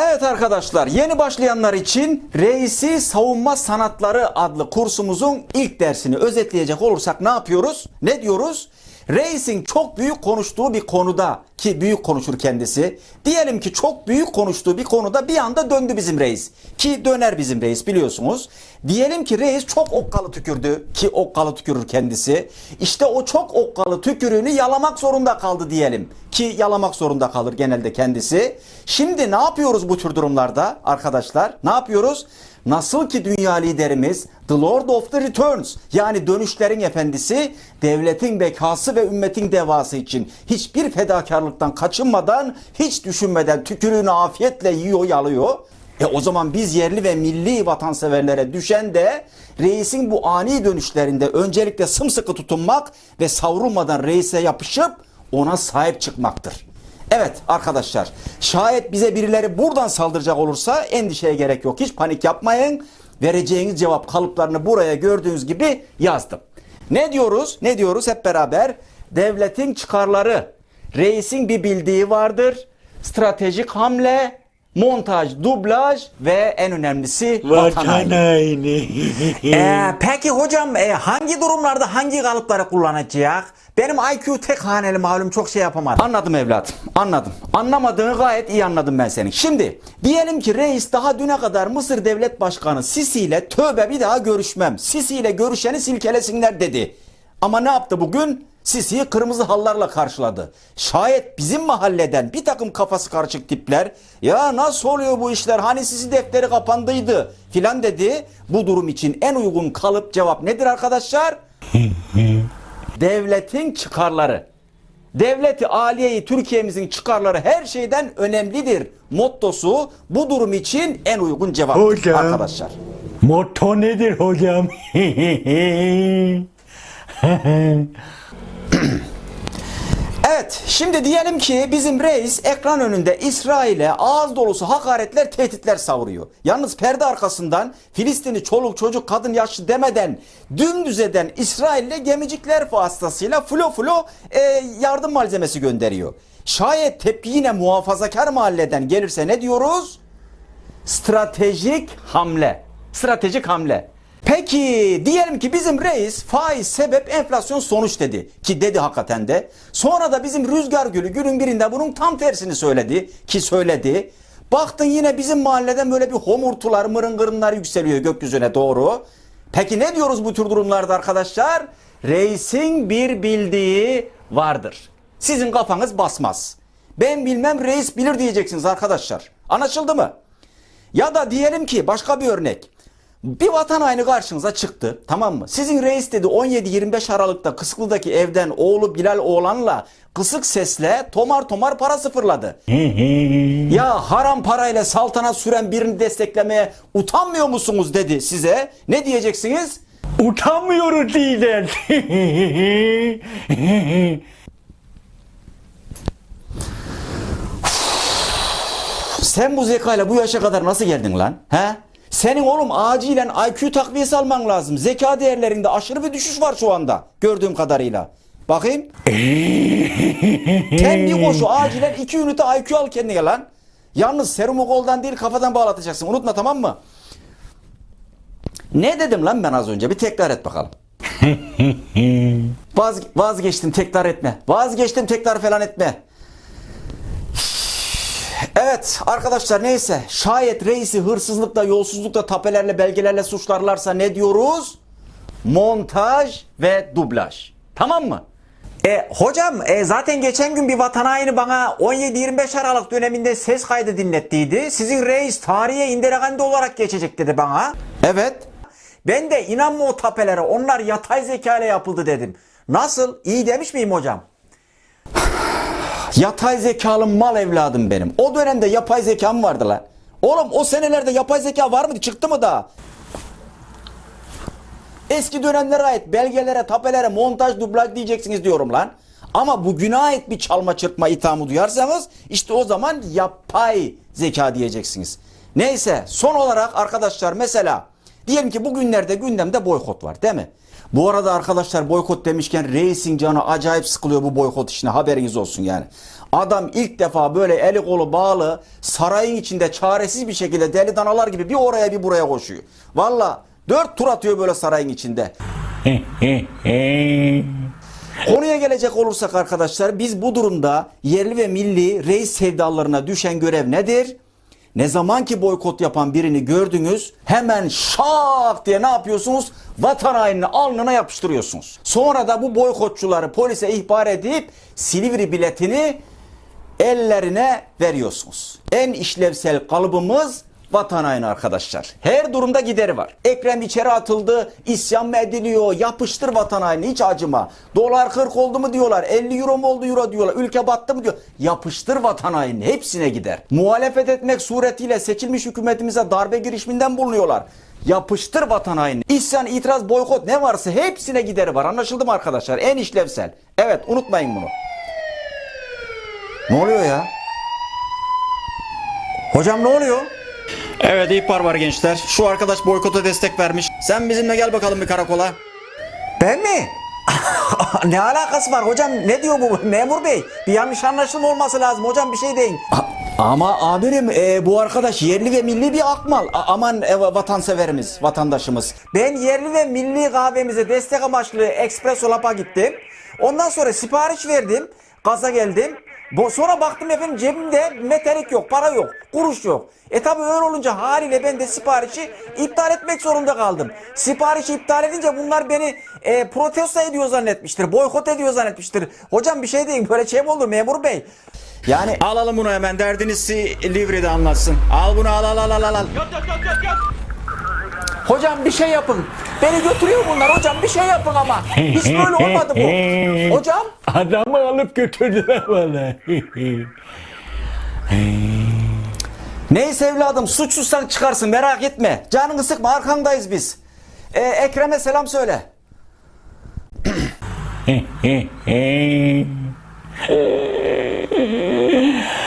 Evet arkadaşlar yeni başlayanlar için Reisi Savunma Sanatları adlı kursumuzun ilk dersini özetleyecek olursak ne yapıyoruz? Ne diyoruz? Reis'in çok büyük konuştuğu bir konuda ki büyük konuşur kendisi. Diyelim ki çok büyük konuştuğu bir konuda bir anda döndü bizim reis. Ki döner bizim reis biliyorsunuz. Diyelim ki reis çok okkalı tükürdü ki okkalı tükürür kendisi. İşte o çok okkalı tükürüğünü yalamak zorunda kaldı diyelim. Ki yalamak zorunda kalır genelde kendisi. Şimdi ne yapıyoruz bu tür durumlarda arkadaşlar? Ne yapıyoruz? Nasıl ki dünya liderimiz The Lord of the Returns yani dönüşlerin efendisi devletin bekası ve ümmetin devası için hiçbir fedakarlıktan kaçınmadan hiç düşünmeden tükürüğünü afiyetle yiyor yalıyor. E o zaman biz yerli ve milli vatanseverlere düşen de reisin bu ani dönüşlerinde öncelikle sımsıkı tutunmak ve savrulmadan reise yapışıp ona sahip çıkmaktır. Evet arkadaşlar şayet bize birileri buradan saldıracak olursa endişeye gerek yok. Hiç panik yapmayın. Vereceğiniz cevap kalıplarını buraya gördüğünüz gibi yazdım. Ne diyoruz? Ne diyoruz hep beraber? Devletin çıkarları. Reisin bir bildiği vardır. Stratejik hamle, montaj, dublaj ve en önemlisi vatan haini. Ee, peki hocam e, hangi durumlarda hangi kalıpları kullanacak? Benim IQ tek haneli malum çok şey yapamadım. Anladım evladım anladım. Anlamadığını gayet iyi anladım ben senin. Şimdi diyelim ki reis daha düne kadar Mısır Devlet Başkanı Sisi ile tövbe bir daha görüşmem. Sisi ile görüşeni silkelesinler dedi. Ama ne yaptı bugün? Sisi'yi kırmızı hallarla karşıladı. Şayet bizim mahalleden bir takım kafası karışık tipler ya nasıl oluyor bu işler hani Sisi defteri kapandıydı filan dedi. Bu durum için en uygun kalıp cevap nedir arkadaşlar? Devletin çıkarları. Devleti aliyeyi Türkiye'mizin çıkarları her şeyden önemlidir. Mottosu bu durum için en uygun Hocam. arkadaşlar. Motto nedir hocam? Evet, şimdi diyelim ki bizim reis ekran önünde İsrail'e ağız dolusu hakaretler, tehditler savuruyor. Yalnız perde arkasından Filistin'i çoluk çocuk kadın yaşlı demeden dümdüz eden İsrail'le gemicikler vasıtasıyla flo flo e, yardım malzemesi gönderiyor. Şayet tepki yine muhafazakar mahalleden gelirse ne diyoruz? Stratejik hamle. Stratejik hamle. Peki diyelim ki bizim reis faiz sebep enflasyon sonuç dedi ki dedi hakikaten de. Sonra da bizim rüzgar gülü günün birinde bunun tam tersini söyledi ki söyledi. Baktın yine bizim mahalleden böyle bir homurtular mırıngırınlar yükseliyor gökyüzüne doğru. Peki ne diyoruz bu tür durumlarda arkadaşlar? Reisin bir bildiği vardır. Sizin kafanız basmaz. Ben bilmem reis bilir diyeceksiniz arkadaşlar. Anlaşıldı mı? Ya da diyelim ki başka bir örnek. Bir vatan haini karşınıza çıktı tamam mı? Sizin reis dedi 17-25 Aralık'ta Kısıklı'daki evden oğlu Bilal oğlanla kısık sesle tomar tomar para sıfırladı. ya haram parayla saltanat süren birini desteklemeye utanmıyor musunuz dedi size. Ne diyeceksiniz? Utanmıyoruz diyeceğiz. Sen bu zekayla bu yaşa kadar nasıl geldin lan? He? Senin oğlum acilen IQ takviyesi alman lazım. Zeka değerlerinde aşırı bir düşüş var şu anda. Gördüğüm kadarıyla. Bakayım. Sen bir koşu acilen 2 ünite IQ al kendine lan. Yalnız serumu koldan değil kafadan bağlatacaksın. Unutma tamam mı? Ne dedim lan ben az önce? Bir tekrar et bakalım. Vaz, vazgeçtim tekrar etme. Vazgeçtim tekrar falan etme. Evet arkadaşlar neyse şayet reisi hırsızlıkla, yolsuzlukla, tapelerle, belgelerle suçlarlarsa ne diyoruz? Montaj ve dublaj. Tamam mı? E, hocam e, zaten geçen gün bir vatan haini bana 17-25 Aralık döneminde ses kaydı dinlettiydi. Sizin reis tarihe indiregendi olarak geçecek dedi bana. Evet. Ben de inanma o tapelere onlar yatay zeka ile yapıldı dedim. Nasıl? İyi demiş miyim hocam? Yatay zekalı mal evladım benim. O dönemde yapay zekam vardı lan. Oğlum o senelerde yapay zeka var mıydı? Çıktı mı daha? Eski dönemlere ait belgelere, tapelere, montaj, dublaj diyeceksiniz diyorum lan. Ama bugüne ait bir çalma çırpma ithamı duyarsanız işte o zaman yapay zeka diyeceksiniz. Neyse son olarak arkadaşlar mesela diyelim ki bugünlerde gündemde boykot var değil mi? Bu arada arkadaşlar boykot demişken reisin canı acayip sıkılıyor bu boykot işine haberiniz olsun yani. Adam ilk defa böyle eli kolu bağlı sarayın içinde çaresiz bir şekilde deli danalar gibi bir oraya bir buraya koşuyor. Valla dört tur atıyor böyle sarayın içinde. Konuya gelecek olursak arkadaşlar biz bu durumda yerli ve milli reis sevdalarına düşen görev nedir? Ne zaman ki boykot yapan birini gördünüz hemen şak diye ne yapıyorsunuz? Vatan hainini alnına yapıştırıyorsunuz. Sonra da bu boykotçuları polise ihbar edip Silivri biletini ellerine veriyorsunuz. En işlevsel kalıbımız vatan haini arkadaşlar. Her durumda gideri var. Ekrem içeri atıldı, isyan mı ediliyor, yapıştır vatan haini hiç acıma. Dolar 40 oldu mu diyorlar, 50 euro mu oldu euro diyorlar, ülke battı mı diyor. Yapıştır vatan haini hepsine gider. Muhalefet etmek suretiyle seçilmiş hükümetimize darbe girişiminden bulunuyorlar. Yapıştır vatan haini. İsyan, itiraz, boykot ne varsa hepsine gideri var. Anlaşıldı mı arkadaşlar? En işlevsel. Evet unutmayın bunu. Ne oluyor ya? Hocam ne oluyor? Evet ihbar var gençler. Şu arkadaş boykota destek vermiş. Sen bizimle gel bakalım bir karakola. Ben mi? ne alakası var hocam? Ne diyor bu memur bey? Bir yanlış anlaşılma olması lazım hocam bir şey deyin. ama amirim e, bu arkadaş yerli ve milli bir akmal. A- aman e, vatanseverimiz, vatandaşımız. Ben yerli ve milli kahvemize destek amaçlı Espresso Lab'a gittim. Ondan sonra sipariş verdim. Gaza geldim. Bo- Sonra baktım efendim cebimde metalik yok, para yok, kuruş yok. E tabi öyle olunca haliyle ben de siparişi iptal etmek zorunda kaldım. Siparişi iptal edince bunlar beni e, protesto ediyor zannetmiştir, boykot ediyor zannetmiştir. Hocam bir şey deyin böyle şey mi olur memur bey? Yani alalım bunu hemen derdiniz Livri'de anlatsın. Al bunu al al al al al. Hocam bir şey yapın. Beni götürüyor bunlar hocam bir şey yapın ama. Hiç böyle olmadı bu. Hocam Adamı alıp götürdüler bana. Neyse evladım suçsuzsan çıkarsın merak etme. Canını sıkma arkandayız biz. Ee, Ekrem'e selam söyle.